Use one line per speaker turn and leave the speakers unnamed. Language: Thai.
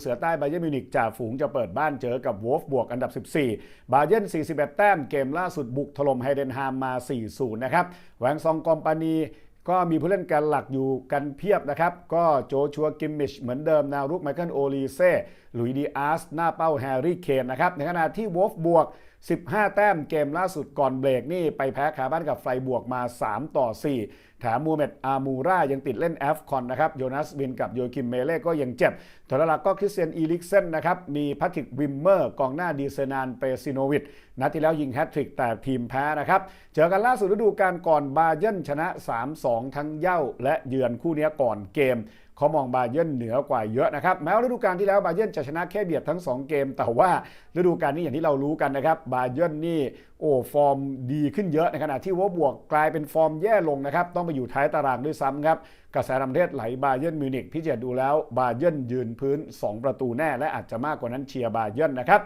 เสือใต้บาเยิร์นมิวนิกจ่าฝูงจะเปิดบ้านเจอกับวอฟบวกอันดับ 14 บาเยิร์น41 แต้มเกมล่าสุดบุกถล่มไฮเดนฮามมา 4-0 นะครับแหวงซองกอมปานี ก็มีผู้เล่นแกันหลักอยู่กันเพียบนะครับ ก็โจชัวกิมมิชเหมือนเดิมแนวรุกไมเคิลโอลีเซ่หลุยดีอาร์สหน้าเป้าแฮร์รี่เคนนะครับ ในขณะที่วอฟบวก 15 แต้มเกมล่าสุดก่อนเบรกนี่ไปแพ้คาบ้านกับไฟบวกมา 3 ต่อ 4 แถมมูเมตอามูรายังติดเล่นแอฟคอนนะครับโยนัสวินกับโยคิมเมเล่ก็ยังเจ็บตัวหลักก็คริสเตียนอีลิกเซนนะครับ มีพัทิกวิมเมอร์กองหน้าดีเซนานเปซิโนวิชนัดที่แล้วยิงแฮตทริกแต่ทีมแพ้นะครับ เจอกันล่าสุดฤดูกาลก่อนบาเยิร์นชนะ2 ทั้งเย่าและเยือนคู่นี้ก่อนเกมเขามองบาเยิร์นเหนือกว่าเยอะนะครับ แม้วฤดูกาลที่แล้วบาเยิร์นจะชนะแค่เบียดทั้ง 2 เกม แต่ว่าฤดูกาลนี้อย่างที่เรารู้กันนะครับบาเยิร์นนี่โอ้ฟอร์มดีขึ้นเยอะในขณะที่วอบวกกลายเป็นฟอร์มแย่ลงนะครับต้องไปอยู่ท้ายตารางด้วยซ้ำครับกระแสต่างประเทศไหลบาเยิร์นมิวนิกพี่เจดูแล้วบาเยิร์นยืนพื้น 2 ประตูแน่และอาจจะมากกว่านั้นเชียร์บาเยิร์นนะครับ